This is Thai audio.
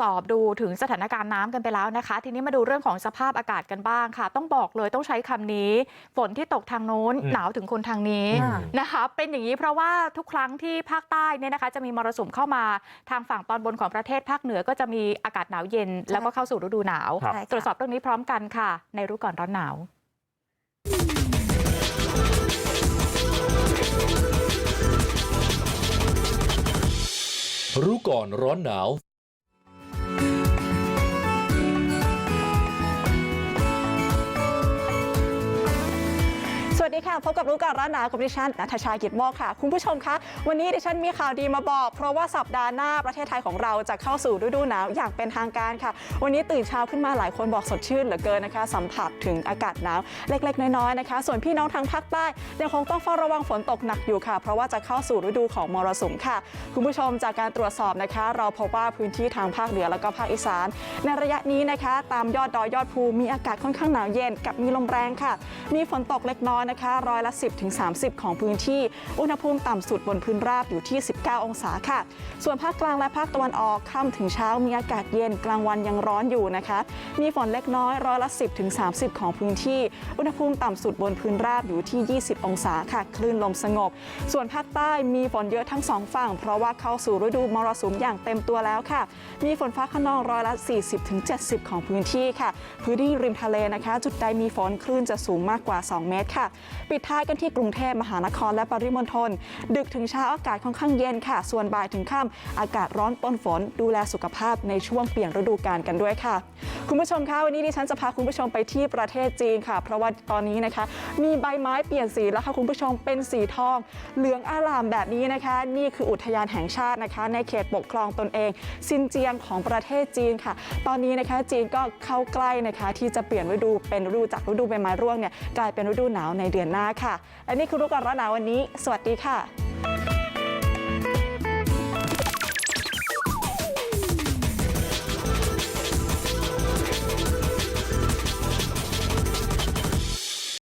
สอบดูถึงสถานการณ์น้ำกันไปแล้วนะคะ ทีนี้มาดูเรื่องของสภาพอากาศกันบ้างค่ะ ต้องบอกเลยต้องใช้คำนี้ ฝนที่ตกทางโน้นอืมหนาวถึงคนทางนี้อืมนะคะ เป็นอย่างนี้เพราะว่าทุกครั้งที่ภาคใต้เนี่ยนะคะ จะมีมรสุมเข้ามาทางฝั่งตอนบนของประเทศภาคเหนือก็จะมีอากาศหนาวเย็น แล้วก็เข้าสู่ฤดูหนาวครับตรวจสอบเรื่องนี้พร้อมกันค่ะ ในรู้ก่อนร้อนหนาวรู้ก่อนร้อนหนาว สวัส ดีค่ะพบกับรู้ก่อนร้านหนาวกับดิฉันนัทชากิจโมกค่ะ คุณผู้ชมคะวันนี้ดิฉันมีข่าวดีมาบอก เพราะว่าสัปดาห์หน้าประเทศไทยของเราจะเข้าสู่ฤดูหนาวอย่างเป็นทางการค่ะ วันนี้ตื่นเช้าขึ้นมาหลายคนบอกสดชื่นเหลือเกินนะคะ สัมผัสถึงอากาศหนาวเล็กๆ น้อยๆนะคะ ส่วนพี่น้องทางภาคใต้ยังคงต้องเฝ้าระวังฝนตกหนักอยู่ค่ะ เพราะว่าจะเข้าสู่ฤดูของมรสุมค่ะ คุณผู้ชมจากการตรวจสอบนะคะ เราพบว่าพื้นที่ทางภาคเหนือแล้วก็ภาคอีสาน ในระยะนี้นะคะ ตามยอดดอยยอดภูมีอากาศค่อนข้างหนาวเย็นกับมีลมแรงค่ะ มีฝนตกเล็กน้อยนะคะร้อยละ 10ถึง30 ของพื้นที่ อุณหภูมิต่ำสุดบนพื้นราบอยู่ที่ 19 องศาค่ะ ส่วนภาคกลางและภาคตะวันออกค่ำถึงเช้ามีอากาศเย็นกลางวันยังร้อนอยู่นะคะ มีฝนเล็กน้อยร้อยละ 10ถึง30 ของพื้นที่ อุณหภูมิต่ำสุดบนพื้นราบอยู่ที่ 20 องศาค่ะ คลื่นลมสงบ ส่วนภาคใต้มีฝนเยอะทั้งสองฝั่ง เพราะว่าเข้าสู่ฤดูมรสุมอย่างเต็มตัวแล้วค่ะ มีฝนฟ้าขนองร้อยละ 40ถึง70 ของพื้นที่ค่ะ พื้นที่ริมทะเลนะคะ จุดใดมีฝนคลื่นจะสูงมากกว่า 2 เมตรค่ะปิดท้ายกันที่กรุงเทพมหานครและปริมณฑลดึกถึงเช้าอากาศค่อนข้างเย็นค่ะ ส่วนบ่ายถึงค่ำอากาศร้อนปนฝน ดูแลสุขภาพในช่วงเปลี่ยนฤดูกาลกันด้วยค่ะ คุณผู้ชมคะวันนี้ดิฉันจะพาคุณผู้ชมไปที่ประเทศจีนค่ะ เพราะว่าตอนนี้นะคะ มีใบไม้เปลี่ยนสีแล้วค่ะคุณผู้ชมเป็นสีทอง เหลืองอารามแบบนี้นะคะ นี่คืออุทยานแห่งชาตินะคะ ในเขตปกครองตนเองซินเจียงของประเทศจีนค่ะ ตอนนี้นะคะจีนก็เข้าใกล้นะคะ ที่จะเปลี่ยนฤดูเป็นฤดูจากฤดูใบไม้ร่วงเนี่ยกลายเป็นฤดูหนาวในเดือนหน้าค่ะและนี่คือรู้ก่อนร้อนหนาววันนี้สวัสดีค่ะ